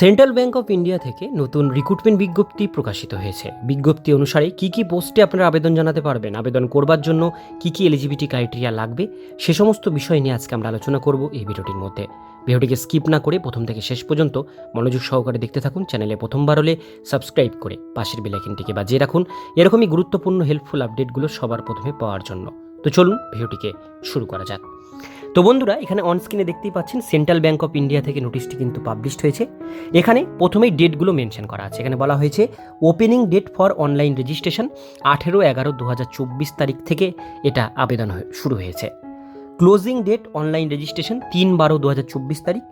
Central bank of India থেকে নতুন recruitment বিজ্ঞপ্তি প্রকাশিত হয়েছে। বিজ্ঞপ্তি অনুসারে কি কি পোস্টে আপনারা আবেদন জানাতে পারবেন, আবেদন করবার জন্য কি কি এলিজিবিলিটি ক্রাইটেরিয়া লাগবে, সে সমস্ত বিষয় নিয়ে আজকে আমরা আলোচনা করব এই ভিডিওটির মধ্যে। ভিডিওটিকে স্কিপ না করে প্রথম থেকে শেষ পর্যন্ত মনোযোগ সহকারে দেখতে থাকুন, চ্যানেলে প্রথমবার হলে সাবস্ক্রাইব করে পাশের বেলাইকিনটিকে বাজিয়ে রাখুন। এরকমই গুরুত্বপূর্ণ হেল্পফুল আপডেটগুলো সবার প্রথমে পাওয়ার জন্য। তো চলুন ভিডিওটিকে শুরু করা যাক। তো বন্ধুরা, এখানে অন স্ক্রিনে দেখতেই পাচ্ছেন সেন্ট্রাল ব্যাঙ্ক অফ ইন্ডিয়া থেকে নোটিশটি কিন্তু পাবলিশড হয়েছে। এখানে প্রথমেই ডেটগুলো মেনশন করা আছে। এখানে বলা হয়েছে opening date for online registration আঠেরো এগারো দু তারিখ থেকে এটা আবেদন শুরু হয়েছে। ক্লোজিং ডেট অনলাইন রেজিস্ট্রেশন তিন বারো দু তারিখ।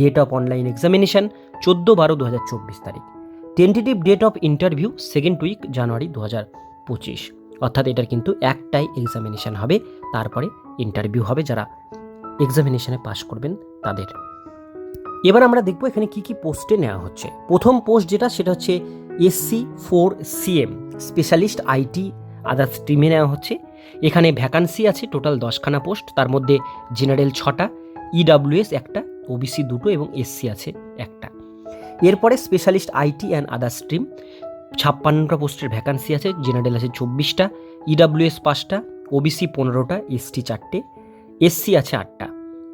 ডেট অফ অনলাইন এক্সামিনেশন চোদ্দ বারো দু তারিখ। Tentative date of interview second week জানুয়ারি দু পঁচিশ। অর্থাৎ এটার কিন্তু একটাই এক্সামিনেশান হবে, তারপরে ইন্টারভিউ হবে যারা এক্সামিনেশানে পাশ করবেন তাদের। এবার আমরা দেখব এখানে কি কি পোস্টে নেওয়া হচ্ছে। প্রথম পোস্ট যেটা, সেটা হচ্ছে SC four CM specialist IT other স্ট্রিমে নেওয়া হচ্ছে। এখানে ভ্যাকান্সি আছে টোটাল দশখানা পোস্ট তার মধ্যে জেনারেল ছটা ইডাব্লিউএস একটা ওবিসি দুটো এবং এসসি আছে একটা। এরপরে specialist IT and other stream ছাপ্পান্নটা পোস্টের ভ্যাকান্সি আছে, জেনারেল আছে চব্বিশটা ইডাব্লিউএস পাঁচটা ওবিসি পনেরোটা এসটি চারটে এসসি আছে আটটা।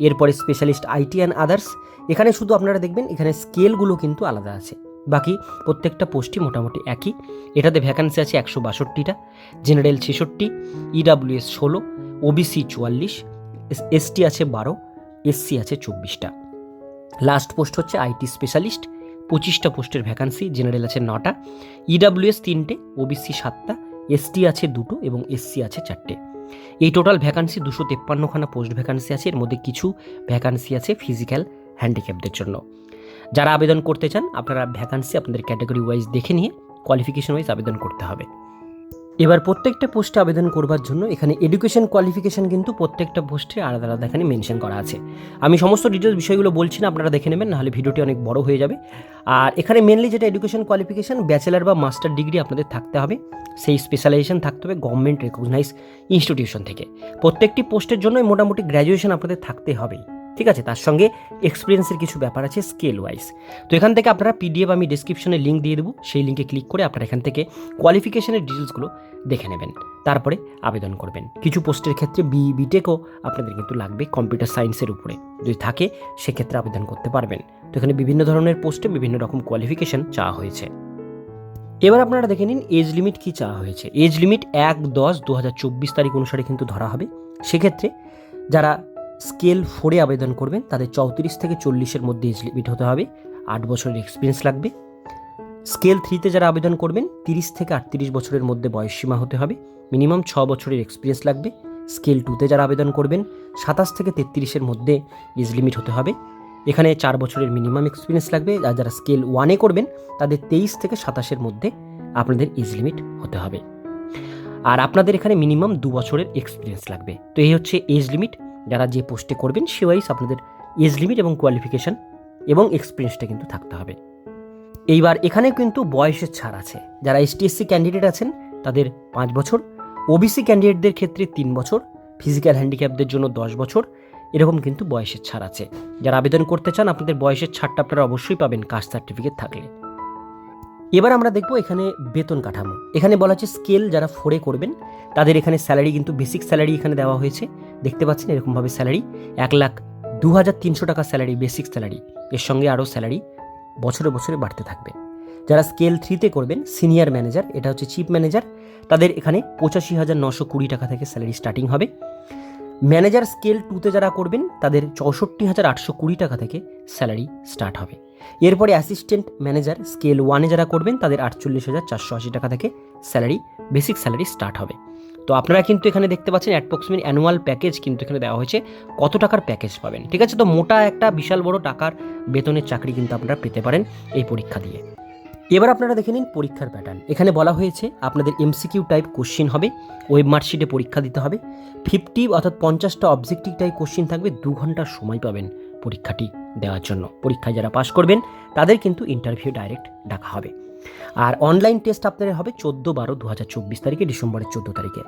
এরপরে স্পেশালিস্ট আইটি অ্যান্ড আদার্স এখানে শুধু আপনারা দেখবেন, এখানে স্কেলগুলো কিন্তু আলাদা আছে। বাকি প্রত্যেকটা পোস্টই মোটামুটি একই। এটাতে ভ্যাকান্সি আছে একশো বাষট্টিটা, জেনারেল ছেষট্টি ইডাব্লিউএস ষোলো ওবিসি চুয়াল্লিশ এসটি আছে বারো এসসি আছে চব্বিশটা। লাস্ট পোস্ট হচ্ছে আইটি স্পেশালিস্ট পঁচিশটা পোস্টের ভ্যাকান্সি, জেনারেল আছে নটা ইডাব্লিউএস তিনটে ওবিসি সাতটা এসটি আছে দুটো এবং এসসি আছে চারটে। এই টোটাল ভ্যাকান্সি দুশো তেপ্পান্নখানা পোস্ট ভ্যাকান্সি আছে, এর মধ্যে কিছু ভ্যাকান্সি আছে ফিজিক্যাল হ্যান্ডিক্যাপদের জন্য। যারা আবেদন করতে চান, আপনারা ভ্যাকান্সি আপনাদের ক্যাটাগরি ওয়াইজ দেখে নিয়ে কোয়ালিফিকেশন ওয়াইজ আবেদন করতে হবে। এবার প্রত্যেকটা পোস্টে আবেদন করবার জন্য এখানে এডুকেশন কোয়ালিফিকেশন কিন্তু প্রত্যেকটা পোস্টে আলাদা আলাদা এখানে মেনশন করা আছে। আমি সমস্ত ডিটেলস বিষয়গুলো বলছি না, আপনারা দেখে নেবেন, নাহলে ভিডিওটি অনেক বড় হয়ে যাবে। আর এখানে মেনলি যেটা এডুকেশন কোয়ালিফিকেশন ব্যাচেলার বা মাস্টার ডিগ্রি আপনাদের থাকতে হবে। সেই স্পেশালাইজেশন থাকতে হবে গভর্নমেন্ট রেকগনাইজ ইনস্টিটিউশন থেকে। প্রত্যেকটি পোস্টের জন্যই মোটামুটি গ্র্যাজুয়েশন আপনাদের থাকতে হবেই। ঠিক আছে, তার সঙ্গে এক্সপিরিয়েন্সের কিছু ব্যাপার আছে স্কেল ওয়াইজ তো এখান থেকে আপনারা পিডিএফ আমি ডিসক্রিপশনে লিঙ্ক দিয়ে দেবো, সেই লিঙ্কে ক্লিক করে আপনারা এখান থেকে কোয়ালিফিকেশনের ডিটেলসগুলো দেখে নেবেন, তারপরে আবেদন করবেন। কিছু পোস্টের ক্ষেত্রে বি বিটেকও আপনাদের কিন্তু লাগবে কম্পিউটার সায়েন্সের উপরে। যদি থাকে, সেক্ষেত্রে আবেদন করতে পারবেন। তো এখানে বিভিন্ন ধরনের পোস্টে বিভিন্ন রকম কোয়ালিফিকেশন চাওয়া হয়েছে। এবার আপনারা দেখে নিন এজ লিমিট কি চাওয়া হয়েছে? এজ লিমিট এক দশ দু তারিখ অনুসারে কিন্তু ধরা হবে। সেক্ষেত্রে যারা স্কেল ফোরে আবেদন করবেন তাদের চৌত্রিশ থেকে চল্লিশের মধ্যে এজ লিমিট হতে হবে, আট বছরের এক্সপিরিয়েন্স লাগবে। স্কেল থ্রিতে যারা আবেদন করবেন, তিরিশ থেকে আটত্রিশ বছরের মধ্যে বয়সসীমা হতে হবে মিনিমাম ছ বছরের এক্সপিরিয়েন্স লাগবে। স্কেল টুতে যারা আবেদন করবেন, সাতাশ থেকে তেত্রিশের মধ্যে এজ লিমিট হতে হবে। এখানে চার বছরের মিনিমাম এক্সপিরিয়েন্স লাগবে, আর যারা স্কেল ওয়ানে করবেন, তাদের তেইশ থেকে সাতাশের মধ্যে আপনাদের এজ লিমিট হতে হবে। আর আপনাদের এখানে মিনিমাম দু বছরের এক্সপিরিয়েন্স লাগবে। তো এই হচ্ছে এজ লিমিট যারা যে পোস্টে করবেন সে ওয়াইজ আপনাদের এজ লিমিট এবং কোয়ালিফিকেশান এবং এক্সপিরিয়েন্সটা কিন্তু থাকতে হবে। এইবার এখানে কিন্তু বয়সের ছাড় আছে। যারা এসটিএসসি ক্যান্ডিডেট আছেন, তাদের পাঁচ বছর। ওবিসি ক্যান্ডিডেটদের ক্ষেত্রে তিন বছর। ফিজিক্যাল হ্যান্ডিক্যাপদের জন্য দশ বছর। এরকম কিন্তু বয়সের ছাড় আছে। যারা আবেদন করতে চান, আপনাদের বয়সের ছাড়টা আপনারা অবশ্যই পাবেন কাস্ট সার্টিফিকেট থাকলে। এবার আমরা দেখব এখানে বেতন কাঠামো। এখানে বলা হচ্ছে স্কেল যারা ফোরে করবেন, তাদের এখানে স্যালারি কিন্তু বেসিক স্যালারি এখানে দেওয়া হয়েছে। দেখতে পাচ্ছেন এরকমভাবে স্যালারি এক লাখ দু হাজার তিনশো টাকা স্যালারি বেসিক স্যালারি এর সঙ্গে আরও স্যালারি বছরে বছরে বাড়তে থাকবে। যারা স্কেল থ্রিতে করবেন সিনিয়র ম্যানেজার এটা হচ্ছে চিফ ম্যানেজার তাদের এখানে পঁচাশি হাজার নশো কুড়ি টাকা থেকে স্যালারি স্টার্টিং হবে। ম্যানেজার স্কেল টুতে যারা করবেন, তাদের চৌষট্টি হাজার আটশো কুড়ি টাকা থেকে স্যালারি স্টার্ট হবে। এরপরে অ্যাসিস্ট্যান্ট ম্যানেজার স্কেল ওয়ানে যারা করবেন, তাদের আটচল্লিশ হাজার চারশো আশি টাকা থেকে স্যালারি, বেসিক স্যালারি স্টার্ট হবে। তো আপনারা কিন্তু এখানে দেখতে পাচ্ছেন অ্যাপ্রক্সিমেট অ্যানুয়াল প্যাকেজ কিন্তু এখানে দেওয়া হয়েছে, কত টাকার প্যাকেজ পাবেন। ঠিক আছে, তো মোটা একটা বিশাল বড় টাকার বেতনের চাকরি কিন্তু আপনারা পেতে পারেন এই পরীক্ষা দিয়ে। এবার আপনারা দেখে নিন পরীক্ষার প্যাটার্ন এখানে বলা হয়েছে আপনাদের এমসিকিউ টাইপ কোশ্চিন হবে ওয়েব মার্কশিটে পরীক্ষা দিতে হবে। ফিফটি অর্থাৎ পঞ্চাশটা অবজেক্টিভ টাইপ কোশ্চিন থাকবে, দু ঘণ্টার সময় পাবেন পরীক্ষাটি দেওয়ার জন্য। পরীক্ষায় যারা পাশ করবেন, তাদের কিন্তু ইন্টারভিউ ডাইরেক্ট ডাকা হবে। আর অনলাইন টেস্ট আপনাদের হবে চোদ্দ বারো দু হাজার চব্বিশ তারিখে, ডিসেম্বরের চোদ্দ তারিখে।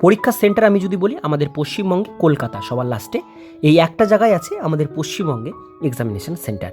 পরীক্ষার সেন্টার আমি যদি বলি, আমাদের পশ্চিমবঙ্গে কলকাতা, সবার লাস্টে এই একটা জায়গায় আছে আমাদের পশ্চিমবঙ্গে এক্সামিনেশন সেন্টার